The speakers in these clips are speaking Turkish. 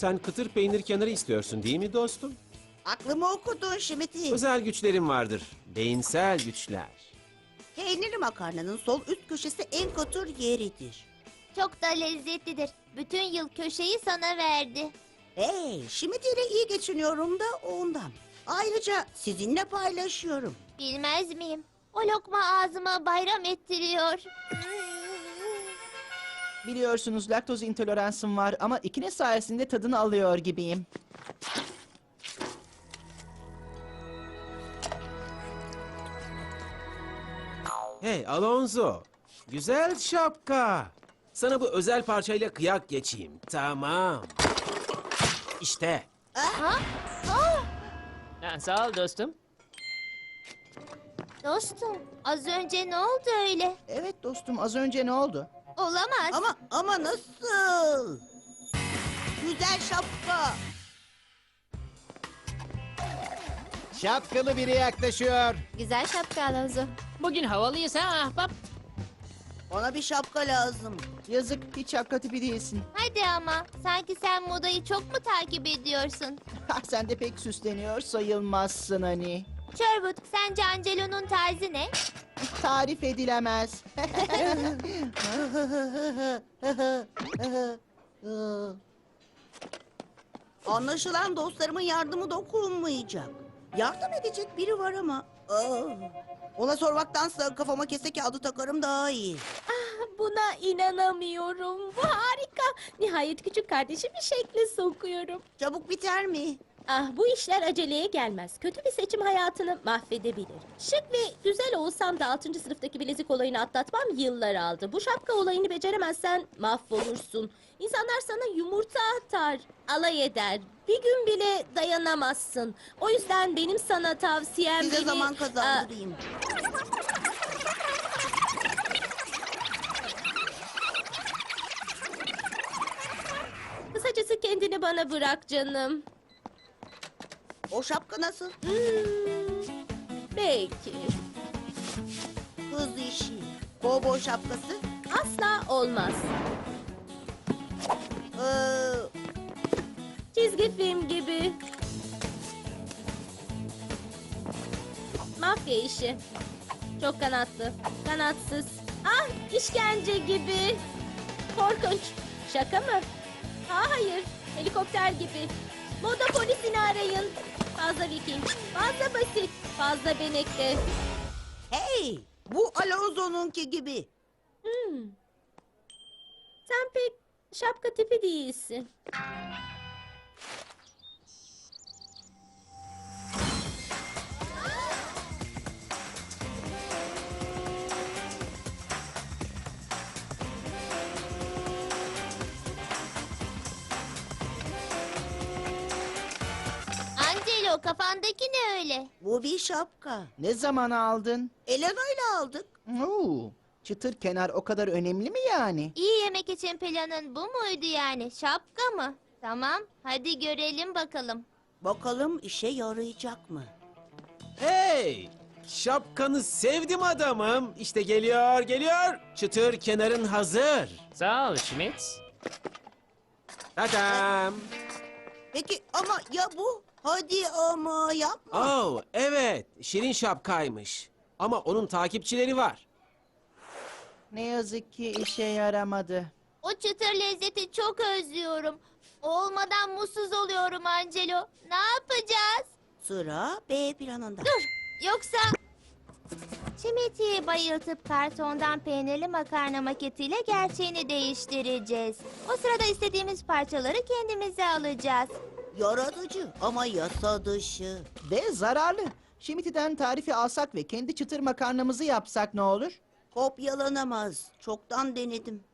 Sen kıtır peynir kenarı istiyorsun değil mi dostum? Aklımı okudun Şimiti. Özel güçlerim vardır. Beyinsel güçler. Peynirli makarnanın sol üst köşesi en katır yeridir. Çok da lezzetlidir. Bütün yıl köşeyi sana verdi. Hey, Şimiti ile iyi geçiniyorum da ondan. Ayrıca sizinle paylaşıyorum. Bilmez miyim? O lokma ağzıma bayram ettiriyor. Biliyorsunuz laktoz intoleransım var ama ikiniz sayesinde tadını alıyor gibiyim. Hey Alonso. Güzel şapka. Sana bu özel parçayla kıyak geçeyim. Tamam. İşte. Ha? Ha? Ha, sağ ol dostum. Dostum, az önce ne oldu öyle? Evet dostum az önce ne oldu? Olamaz. Ama ama nasıl? Güzel şapka. Şapkalı biri yaklaşıyor. Güzel şapka Alonso. Bugün havalıyız ha ahbap. Bana bir şapka lazım. Yazık hiç şapka tipi değilsin. Hadi ama, sanki sen modayı çok mu takip ediyorsun? Ha, Sen de pek süsleniyor sayılmazsın hani. Sherwood, sence Angelo'nun tarzı ne? Tarif edilemez. Anlaşılan dostlarımın yardımı dokunmayacak. Yardım edecek biri var ama. Aa, ona sormaktansa kafama kese kağıdı takarım daha iyi. Buna inanamıyorum. Bu harika. Nihayet küçük kardeşimi şekle sokuyorum. Çabuk biter mi? Ah bu işler aceleye gelmez. Kötü bir seçim hayatını mahvedebilir. Şık ve güzel olsam da 6. sınıftaki bilezik olayını atlatmam yıllar aldı. Bu şapka olayını beceremezsen mahvolursun. İnsanlar sana yumurta atar, alay eder. Bir gün bile dayanamazsın. O yüzden benim sana tavsiyem... Size beni- zaman Ah, kazandırayım. kısacası kendini bana bırak canım. O şapka nasıl? Hmm, belki. Hız işi. Kovboy şapkası. Asla olmaz. Ee, Çizgi film gibi. Mafya işi. Çok kanatlı. Kanatsız. Ah işkence gibi. Korkunç. Şaka mı? Ha, hayır. Helikopter gibi. Moda polisini arayın. Fazla viking. Fazla basit. Fazla benekli. hey, bu Alonso'nunki gibi. Hmm. Sen pek şapka tipi değilsin. Kafandaki ne öyle? Bu bir şapka. ne zaman aldın? Elena ile aldık. Oo, çıtır kenar o kadar önemli mi yani? İyi yemek için planın bu muydu yani? Şapka mı? Tamam, hadi görelim bakalım. Bakalım işe yarayacak mı? Hey! Şapkanı sevdim adamım. İşte geliyor, geliyor. Çıtır kenarın hazır. Sağ ol Schmidt. Tadam. Peki ama ya bu? Hadi ama yapma. Oh, evet. Şirin şapkaymış. Ama onun takipçileri var. Ne yazık ki işe yaramadı. O çıtır lezzeti çok özlüyorum. Olmadan mutsuz oluyorum Angelo. Ne yapacağız? Sıra B planında. Dur, yoksa... Çimeti'yi bayıltıp kartondan peynirli makarna maketiyle gerçeğini değiştireceğiz. O sırada istediğimiz parçaları kendimize alacağız. Yaratıcı ama yasa dışı. Ve zararlı. Şimdiden tarifi alsak ve kendi çıtır makarnamızı yapsak ne olur? Kopyalanamaz. Çoktan denedim.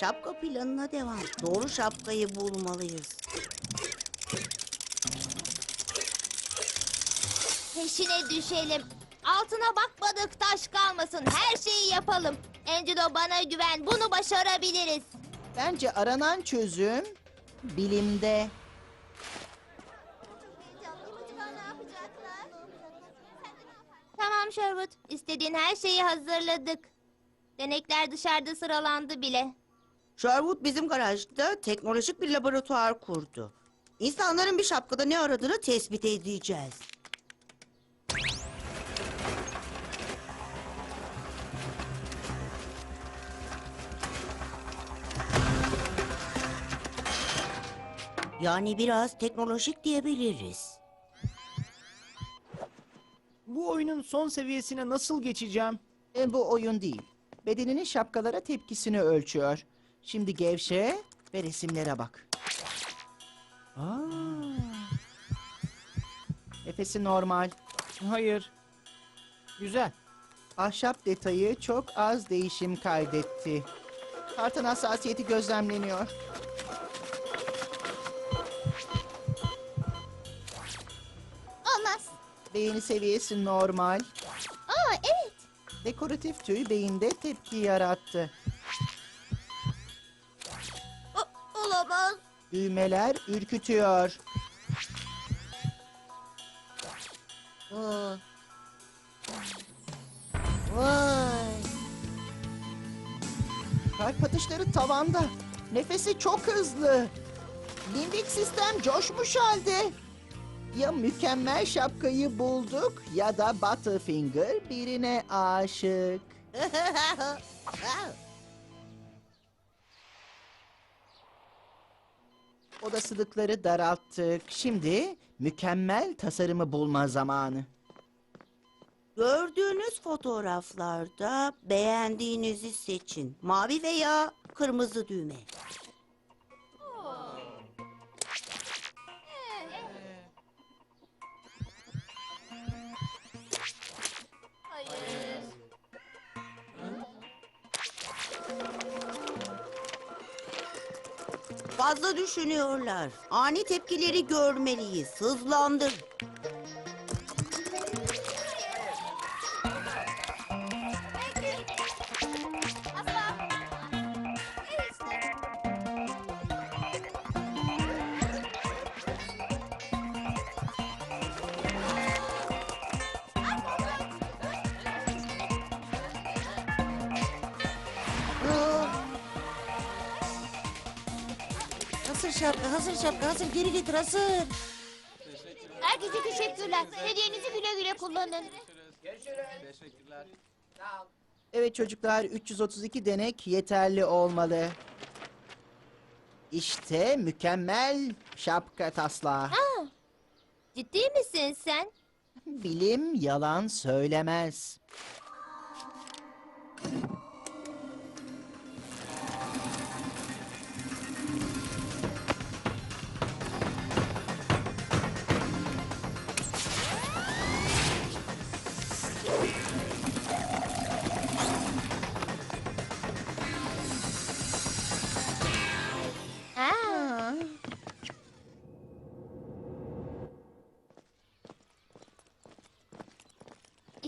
Şapka planına devam. Doğru şapkayı bulmalıyız. Peşine düşelim. Altına bakmadık taş kalmasın. Her şeyi yapalım. Angelo bana güven. Bunu başarabiliriz. Bence aranan çözüm bilimde. Tamam Sherwood. İstediğin her şeyi hazırladık. Denekler dışarıda sıralandı bile. Sherwood bizim garajda teknolojik bir laboratuvar kurdu. İnsanların bir şapkada ne aradığını tespit edeceğiz. Yani biraz teknolojik diyebiliriz. Bu oyunun son seviyesine nasıl geçeceğim? E, bu oyun değil. Bedeninin şapkalara tepkisini ölçüyor. Şimdi gevşe ve resimlere bak. Aa, Nefesi normal. hayır. Güzel. Ahşap detayı çok az değişim kaydetti. Kartın hassasiyeti gözlemleniyor. Beğeni seviyesi normal. Aa evet. Dekoratif tüy beyinde tepki yarattı. Olamaz. Düğmeler ürkütüyor. Vay. Kalp atışları tavanda. Nefesi çok hızlı. Limbik sistem coşmuş halde. Ya mükemmel şapkayı bulduk ya da Butterfinger birine aşık. Olasılıkları daralttık. Şimdi mükemmel tasarımı bulma zamanı. Gördüğünüz fotoğraflarda beğendiğinizi seçin. Mavi veya kırmızı düğme. Fazla düşünüyorlar. Ani tepkileri görmeliyiz. Hızlandır. Şapka, hazır şapka, hazır geri getir, hazır. Herkese teşekkürler. Hediyenizi güle güle kullanın. Evet çocuklar 332 denek yeterli olmalı. İşte mükemmel şapka taslağı. Ciddi misin sen? Bilim yalan söylemez.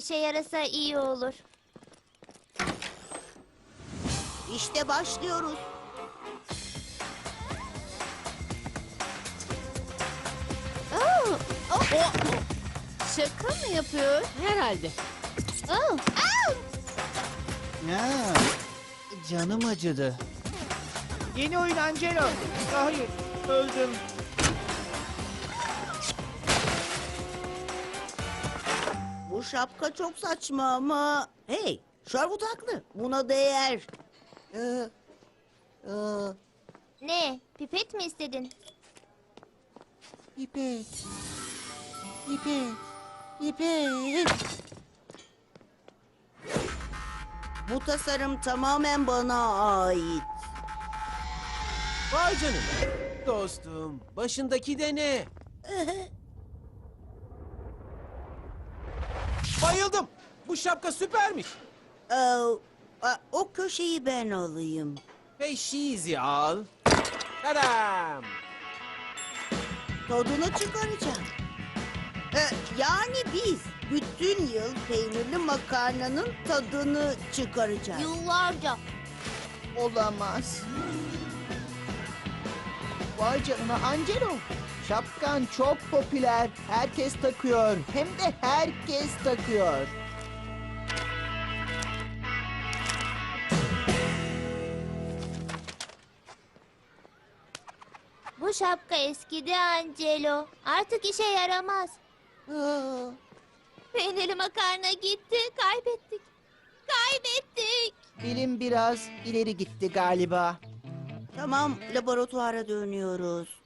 İşe yarasa iyi olur. İşte başlıyoruz. Oo, oh. Şaka mı yapıyor? Herhalde. Oh. Au! Ya, canım acıdı. Yeni oyun Angelo. Hayır, öldüm. Şapka çok saçma ama... Hey, Sherwood haklı. Buna değer. Ee, ee, Ne? Pipet mi istedin? İpek, İpek, İpek. bu tasarım tamamen bana ait. Vay canına. Dostum, başındaki de ne? Bayıldım. Bu şapka süpermiş. Ee, a- o köşeyi ben alayım. Ve şizi al. Tadam. Tadını çıkaracağım. Ee, yani biz bütün yıl peynirli makarnanın tadını çıkaracağız. Yıllarca. Olamaz. Vay canına Angelo. Şapkan çok popüler. Herkes takıyor. Hem de herkes takıyor. Bu şapka eskidi Angelo. Artık işe yaramaz. Aa, Peynirli makarna gitti. Kaybettik. Kaybettik. Bilim biraz ileri gitti galiba. Tamam, laboratuvara dönüyoruz.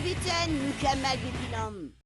Biten, mükemmel bir plan.